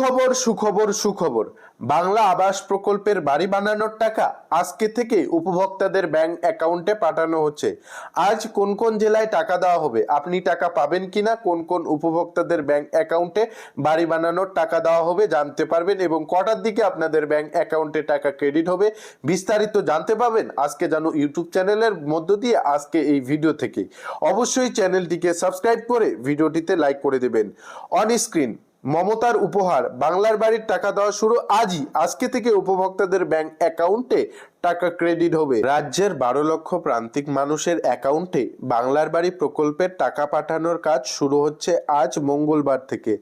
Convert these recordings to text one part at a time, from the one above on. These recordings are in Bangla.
সুখবর সুখবর সুখবর। বাংলা আবাস প্রকল্পের বাড়ি বানানোর টাকা আজকে থেকে উপভোক্তাদের ব্যাংক অ্যাকাউন্টে পাঠানো হচ্ছে। আজ কোন কোন জেলায় টাকা দেওয়া হবে? আপনি টাকা পাবেন কিনা? কোন কোন উপভোক্তাদের ব্যাংক অ্যাকাউন্টে বাড়ি বানানোর টাকা দেওয়া হবে জানতে পারবেন এবং কটার দিকে আপনাদের ব্যাংক অ্যাকাউন্টে টাকা ক্রেডিট হবে বিস্তারিত জানতে পাবেন আজকে জানো ইউটিউব চ্যানেলের মধ্য দিয়ে আজকে এই ভিডিও থেকে। অবশ্যই চ্যানেলটিকে সাবস্ক্রাইব করে ভিডিওটিতে লাইক করে দেবেন। অন স্ক্রিন মমতার উপহার, বাংলার বাড়ির টাকা দেওয়া শুরু আজই। আজকে থেকে উপভোক্তাদের ব্যাংক অ্যাকাউন্টে টাকা ক্রেডিট হবে। রাজ্যের বারো লক্ষ প্রান্তিক মানুষের অ্যাকাউন্টে বাংলার বাড়ি প্রকল্পের টাকা পাঠানোর কাজ শুরু হচ্ছে আজ মঙ্গলবার থেকে।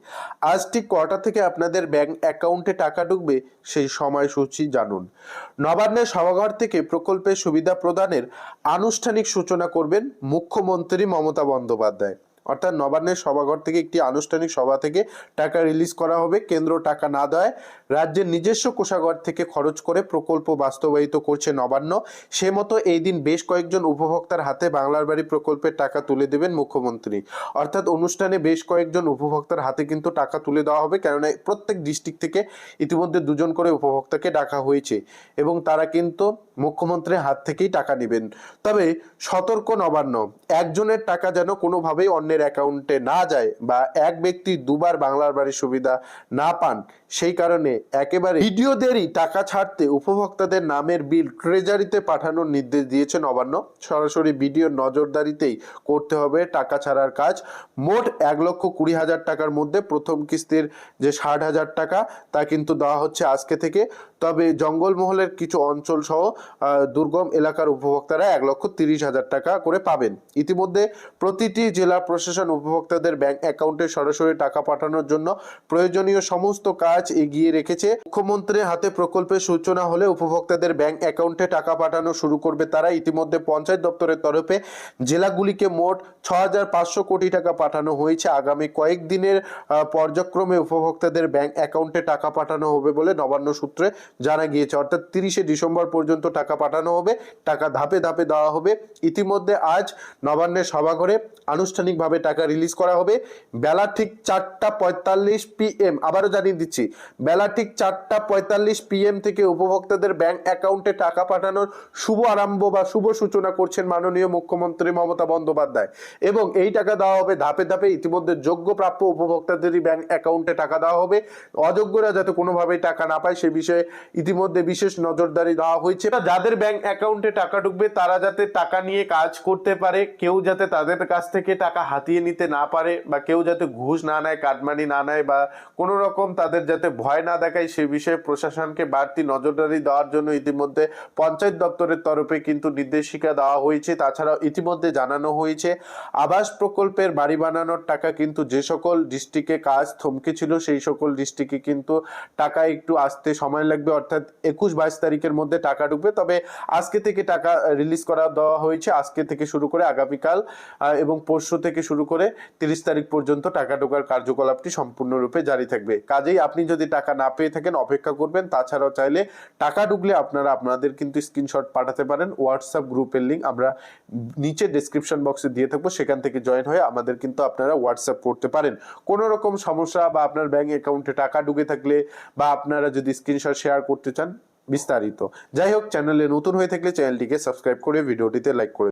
আজ ঠিক কটা থেকে আপনাদের ব্যাংক অ্যাকাউন্টে টাকা ঢুকবে সেই সময়সূচি জানুন। নবান্নের সভাঘর থেকে প্রকল্পের সুবিধা প্রদানের আনুষ্ঠানিক সূচনা করবেন মুখ্যমন্ত্রী মমতা বন্দ্যোপাধ্যায়। অর্থাৎ নবান্নের সভাঘর থেকে একটি আনুষ্ঠানিক সভা থেকে টাকা রিলিজ করা হবে। কেন্দ্র টাকা না দেয় রাজ্যের নিজস্ব কোষাগার থেকে খরচ করে প্রকল্প বাস্তবায়িত করছে নবান্ন। সে মতো এই দিন বেশ কয়েকজন উপভোক্তার হাতে বাংলার বাড়ি প্রকল্পের টাকা তুলে দেবেন মুখ্যমন্ত্রী। অর্থাৎ অনুষ্ঠানে বেশ কয়েকজন উপভোক্তার হাতে কিন্তু টাকা তুলে দেওয়া হবে, কেননা প্রত্যেক ডিস্ট্রিক্ট থেকে ইতিমধ্যে দুজন করে উপভোক্তাকে ডাকা হয়েছে এবং তারা কিন্তু মুখ্যমন্ত্রীর হাত থেকেই টাকা নেবেন। তবে সতর্ক নবান্ন, একজনের টাকা যেন কোনোভাবেই অন্যের অ্যাকাউন্টে না যায় বা এক ব্যক্তি দুবার বাংলার বাড়ির সুবিধা না পান, সেই কারণে একেবারে ভিডিও দেরি, টাকা ছাড়তে উপভোক্তাদের নামের বিল ট্রেজারিতে পাঠানোর নির্দেশ দিয়েছে নবান্ন। সরাসরি ভিডিওর নজরদারিতেই করতে হবে টাকা ছাড়ার কাজ। মোট এক লক্ষ কুড়ি হাজার টাকার মধ্যে প্রথম কিস্তির যে ষাট হাজার টাকা, তা কিন্তু দেওয়া হচ্ছে আজকে থেকে। তবে জঙ্গলমহলের কিছু অঞ্চল সহ দুর্গম এলাকার উপভোক্তারা এক লক্ষ তিরিশ হাজার টাকা করে পাবেন। ইতিমধ্যে প্রতিটি জেলা প্রশাসন উপভোক্তাদের ব্যাংক অ্যাকাউন্টে সরাসরি টাকা পাঠানোর জন্য প্রয়োজনীয় সমস্ত কাজ এগিয়ে রেখেছে। মুখ্যমন্ত্রীর হাতে প্রকল্পের সূচনা হলে উপভোক্তাদের ব্যাংক অ্যাকাউন্টে টাকা পাঠানো শুরু করবে তারা। ইতিমধ্যে পঞ্চায়েত দপ্তরের তরফে জেলাগুলিকে মোট ছ কোটি টাকা পাঠানো হয়েছে। আগামী কয়েকদিনের আহ, পর্যায়ক্রমে উপভোক্তাদের ব্যাংক অ্যাকাউন্টে টাকা পাঠানো হবে বলে নবান্ন সূত্রে জানা গিয়েছে। অর্থাৎ তিরিশে ডিসেম্বর পর্যন্ত টাকা পাঠানো হবে, টাকা ধাপে ধাপে দেওয়া হবে। ইতিমধ্যে আজ নবান্নের সভাঘরে আনুষ্ঠানিকভাবে টাকা রিলিজ করা হবে। বেলা ঠিক চারটা পঁয়তাল্লিশ পিএম আবারও জানিয়ে দিচ্ছি, বেলা ঠিক চারটা পঁয়তাল্লিশ পিএম থেকে উপভোক্তাদের ব্যাংক অ্যাকাউন্টে টাকা পাঠানোর শুভ আরম্ভ বা শুভ সূচনা করছেন মাননীয় মুখ্যমন্ত্রী মমতা বন্দ্যোপাধ্যায়। এবং এই টাকা দেওয়া হবে ধাপে ধাপে, ইতিমধ্যে যোগ্য প্রাপ্য উপভোক্তাদেরই ব্যাংক অ্যাকাউন্টে টাকা দেওয়া হবে। অযোগ্যরা যাতে কোনোভাবেই টাকা না পায়, সে বিষয়ে ইতিমধ্যে বিশেষ নজরদারি দেওয়া হয়েছে। যাদের ব্যাংক অ্যাকাউন্টে টাকা ঢুকবে, তারা যাতে টাকা নিয়ে কাজ করতে পারে, কেউ যাতে তাদের কাছ থেকে টাকা হাতিয়ে নিতে না পারে বা কেউ যাতে ঘুষ না নেয়, কাটমানি না নেয় বা কোনো রকম তাদের যাতে ভয় না দেখায়, সে বিষয়ে প্রশাসনকে বাড়তি নজরদারি দেওয়ার জন্য ইতিমধ্যে পঞ্চায়েত দপ্তরের তরফে কিন্তু নির্দেশিকা দেওয়া হয়েছে। তাছাড়াও ইতিমধ্যে জানানো হয়েছে, আবাস প্রকল্পের বাড়ি বানানোর টাকা কিন্তু যে সকল ডিস্ট্রিক্টে কাজ থমকে ছিল, সেই সকল ডিস্ট্রিক্টে কিন্তু টাকা একটু আসতে সময় লাগবে। অর্থাৎ একুশ বাইশ তারিখের মধ্যে টাকা ঢুকবে তবে আজকে থেকে টাকা রিলিজ করা দেওয়া হয়েছে। আজকে থেকে শুরু করে আগামীকাল এবং পরশু থেকে শুরু করে তিরিশ তারিখ পর্যন্ত টাকা ঢোকার কার্যকলাপটি সম্পূর্ণরূপে জারি থাকবে। কাজেই আপনি যদি টাকা না পেয়ে থাকেন, অপেক্ষা করবেন। তাছাড়াও চাইলে টাকা ঢুকলে আপনারা আপনাদের কিন্তু স্ক্রিনশট পাঠাতে পারেন। হোয়াটসঅ্যাপ গ্রুপের লিঙ্ক আমরা নিচে ডেসক্রিপশন বক্সে দিয়ে থাকব। সেখান থেকে জয়েন হয়ে আমাদের কিন্তু আপনারা হোয়াটসঅ্যাপ করতে পারেন। কোনো রকম সমস্যা বা আপনার ব্যাংক অ্যাকাউন্টে টাকা ঢুকে থাকলে বা আপনারা যদি স্ক্রিনশট শেয়ার করতে চান বিস্তারিত। যাই হোক চ্যানেলে নতুন হয়ে থাকলে চ্যানেলটিকে সাবস্ক্রাইব করে ভিডিওটিতে লাইক করে